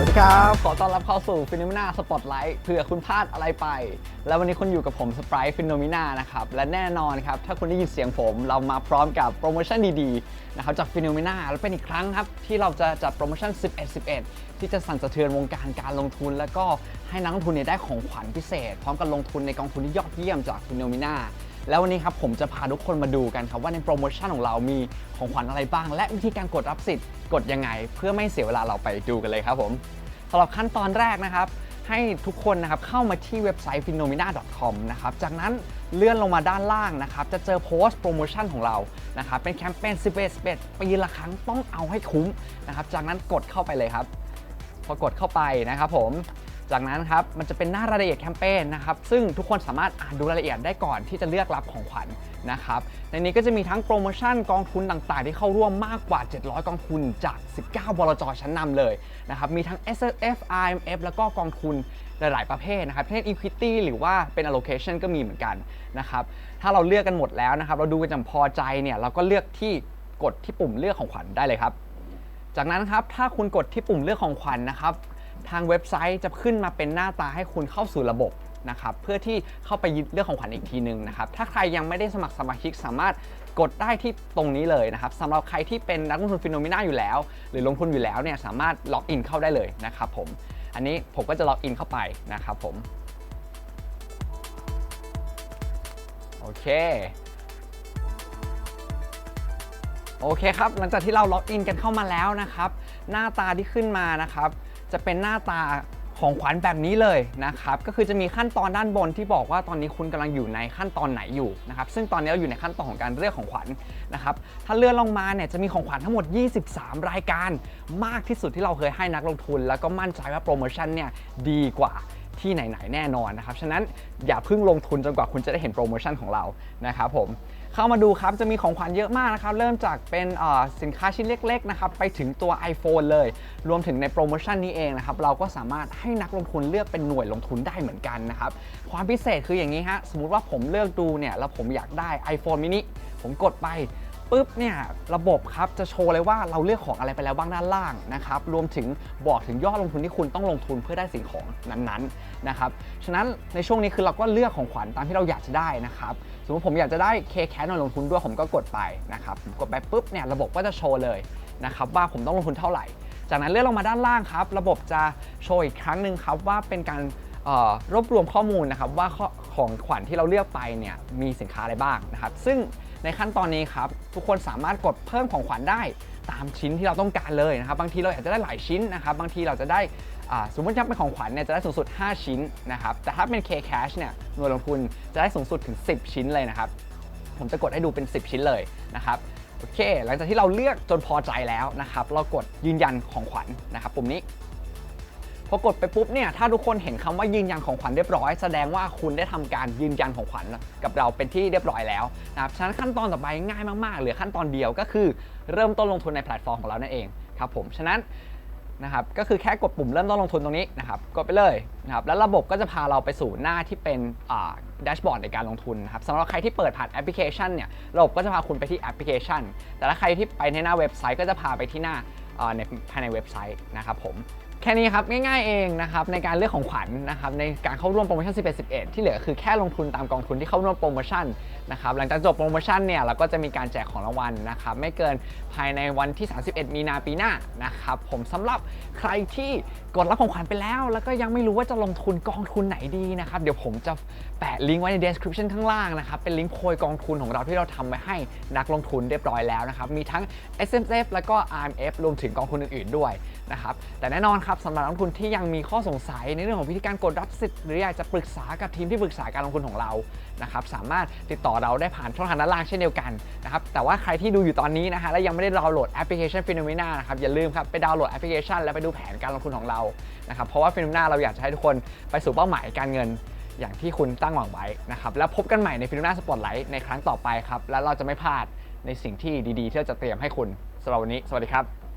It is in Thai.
สวัสดีครับ ขอต้อนรับเข้าสู่ฟิโนเมนาสปอตไลท์เผื่อคุณพลาดอะไรไป แล้ววันนี้คุณอยู่กับผมสป r ายฟิโนเมนานะครับ และแน่นอนครับ ถ้าคุณได้ยินเสียงผม เรามาพร้อมกับโปรโมชั่นดีๆนะครับจากฟิโนเมนาและเป็นอีกครั้งครับ ที่เราจะจัดโปรโมชั่น 11 11 ที่จะสั่นสะเทือนวงการการลงทุน แล้วก็ให้นักลงทุนเนี่ยได้ของขวัญพิเศษ พร้อมกับลงทุนในกองทุนที่ยอดเยี่ยมจากฟิโนเมนา แล้ววันนี้ครับผมจะพาทุกคนมาดูกันครับว่าในโปรโมชั่นของเรามีของขวัญอะไรบ้าง และวิธีการกดรับสิทธิ์กดยังไง เพื่อไม่เสียเวลาเราไปดูกันเลยครับผมสำหรับขั้นตอนแรกนะครับให้ทุกคนนะครับเข้ามาที่เว็บไซต์ phenomena.com นะครับจากนั้นเลื่อนลงมาด้านล่างนะครับจะเจอโพสต์โปรโมชั่นของเรานะครับเป็นแคมเปญ11 11 ปีละครั้งต้องเอาให้คุ้มนะครับจากนั้นกดเข้าไปเลยครับ พอกดเข้าไปนะครับผม จากนั้นครับมันจะเป็นหน้ารายละเอียดแคมเปญนะครับซึ่งทุกคนสามารถอ่านดูรายละเอียดได้ก่อนที่จะเลือกรับของขวัญนะครับในนี้ก็จะมีทั้งโปรโมชั่นกองทุนต่างๆ ที่เข้าร่วมมากกว่า 700 กองทุนจาก 19 บลจชั้นนำเลยนะครับมีทั้ง S F I M F แล้วก็กองทุนหลาย ๆ ประเภทนะครับเช่น Equity หรือว่าเป็น allocation ก็มีเหมือนกันนะครับถ้าเราเลือกกันหมดแล้วนะครับเราดูกันจำพอใจเนี่ยเราก็เลือกที่กดที่ปุ่มเลือกของขวัญได้เลยครับ จากนั้นครับถ้าคุณกดที่ปุ่มเลือกของขวัญนะครับ ทางเว็บไซต์จะขึ้นมาเป็นหน้าตาให้คุณเข้าสู่ระบบนะครับเพื่อที่เข้าไปยึดเลือกของขวัญอีกทีหนึ่งนะครับถ้าใครยังไม่ได้สมัครสมาชิกสามารถกดได้ที่ตรงนี้เลยนะครับสำหรับใครที่เป็นนักลงทุนฟิโนเมนาอยู่แล้ว หรือลงทุนอยู่แล้วเนี่ยสามารถล็อกอินเข้าได้เลยนะครับผมอันนี้ผมก็จะล็อกอินเข้าไปนะครับผมโอเคโอเคครับหลังจากที่เราล็อกอินกันเข้ามาแล้วนะครับหน้าตาที่ขึ้นมานะครับ จะเป็นหน้าตาของขวัญแบบนี้เลยนะครับ ก็คือจะมีขั้นตอนด้านบนที่บอกว่าตอนนี้คุณกำลังอยู่ในขั้นตอนไหนอยู่นะครับ ซึ่งตอนนี้เราอยู่ในขั้นตอนของการเลือกของขวัญนะครับ ถ้าเลื่อนลงมาเนี่ยจะมีของขวัญทั้งหมด 23 รายการ มากที่สุดที่เราเคยให้นักลงทุน แล้วก็มั่นใจว่าโปรโมชั่นเนี่ยดีกว่าที่ไหนๆแน่นอนนะครับ ฉะนั้นอย่าเพิ่งลงทุนจนกว่าคุณจะได้เห็นโปรโมชั่นของเรานะครับผม เข้ามาดูครับจะมีของขวัญเยอะมากนะครับ เริ่มจากเป็นสินค้าชิ้นเล็กๆนะครับไปถึงตัว iPhone เลย รวมถึงในโปรโมชั่นนี้เองนะครับเราก็สามารถให้นักลงทุนเลือกเป็นหน่วยลงทุนได้เหมือนกันนะครับความพิเศษคืออย่างนี้ฮะสมมุติว่าผมเลือกดูเนี่ยแล้วผมอยากได้ iPhone mini ผมกดไป ปุ๊บเนี่ยระบบครับจะโชว์เลยว่าเราเลือกของอะไรไปแล้วบ้างด้านล่างนะครับรวมถึงบอกถึงยอดลงทุนที่คุณต้องลงทุนเพื่อได้สิ่งของนั้นๆนะครับฉะนั้นในช่วงนี้คือเราก็เลือกของขวัญตามที่เราอยากจะได้นะครับสมมติผมอยากจะได้เคแคสหน่วยลงทุนด้วยผมก็กดไปนะครับกดไปปุ๊บเนี่ยระบบก็จะโชว์เลยนะครับว่าผมต้องลงทุนเท่าไหร่ จากนั้นเลื่อนลงมาด้านล่างครับ ระบบจะโชว์อีกครั้งหนึ่งครับว่าเป็นการรวบรวมข้อมูลนะครับว่า ของขวัญที่เราเลือกไปเนี่ยมีสินค้าอะไรบ้างนะครับ ซึ่งในขั้นตอนนี้ครับทุกคนสามารถกดเพิ่มของขวัญได้ตามชิ้นที่เราต้องการเลยนะครับ บางทีเราอยากจะได้หลายชิ้นนะครับ บางทีเราจะได้สมมติถ้าเป็นของขวัญเนี่ยจะได้สูงสุด 5 ชิ้นนะครับ แต่ถ้าเป็น K Cash เนี่ยหน่วยลงทุนจะได้สูงสุดถึง 10 ชิ้นเลยนะครับ ผมจะกดให้ดูเป็น 10 ชิ้นเลยนะครับโอเค หลังจากที่เราเลือกจนพอใจแล้วนะครับ เรากดยืนยันของขวัญนะครับปุ่มนี้ พอกดไปปุ๊บเนี่ยถ้าทุกคนเห็นคำว่ายืนยันของขวัญเรียบร้อย แสดงว่าคุณได้ทำการยืนยันของขวัญกับเราเป็นที่เรียบร้อยแล้วนะครับฉะนั้นขั้นตอนต่อไปง่ายมากๆเหลือขั้นตอนเดียวก็คือเริ่มต้นลงทุนในแพลตฟอร์มของเรานั่นเองครับผมฉะนั้นนะครับก็คือแค่กดปุ่มเริ่มต้นลงทุนตรงนี้นะครับกดไปเลยนะครับแล้วระบบก็จะพาเราไปสู่หน้าที่เป็นแดชบอร์ดในการลงทุนนะครับสำหรับใครที่เปิดผ่านแอปพลิเคชันเนี่ยระบบก็จะพาคุณไปที่แอปพลิเคชัน แต่ถ้าใครที่ไปในหน้าเว็บไซต์ก็จะพาไปที่หน้าในภายในเว็บไซต์นะครับผม แค่นี้ครับง่ายๆเองนะครับในการเลือกของขวัญนะครับในการเข้าร่วมโปรโมชั่น 11 11 ที่เหลือคือแค่ลงทุนตามกองทุนที่เข้าร่วมโปรโมชั่นนะครับหลังจากจบโปรโมชั่นเนี่ยเราก็จะมีการแจกของรางวัลนะครับไม่เกินภายในวันที่ 31 มีนาปีหน้านะครับผมสำหรับใครที่กดรับของขวัญไปแล้ว แล้วก็ยังไม่รู้ว่าจะลงทุนกองทุนไหนดีนะครับเดี๋ยวผมจะแปะลิงก์ไว้ใน description ข้างล่างนะครับเป็นลิงก์โพยกองทุนของเราที่เราทำไว้ให้นักลงทุนเรียบร้อยแล้วนะครับมีทั้ง S M F แล้วก็ R M F รวมถึงกองทุนอื่นๆด้วยนะครับแต่แน่นอนครับสำหรับนักลงทุนที่ยังมีข้อสงสัยในเรื่องของวิธีการกดรับสิทธิ์หรืออยากจะปรึกษากับทีมที่ปรึกษาการลงทุนของเรานะครับสามารถติดต่อเราได้ผ่านช่องทางด้านล่างเช่นเดียวกันนะครับแต่ว่าใครที่ดูอยู่ตอนนี้นะฮะและยังไม่ได้ดาวน์โหลดแอปพลิเคชัน Phenomena นะครับอย่าลืมครับไปดาวน์โหลดแอปพลิเคชันแล้วไปดูแผนการลงทุนของเรานะครับเพราะว่า Phenomena เราอยากจะให้ทุกคนไปสู่เป้าหมายการเงินอย่างที่คุณตั้งหวังไว้นะครับแล้วพบกันใหม่ในฟิโนนาสปอตไลท์ในครั้งต่อไปครับและเราจะไม่พลาดในสิ่งที่ดีๆที่เราจะเตรียมให้คุณสำหรับวันนี้ สวัสดีครับ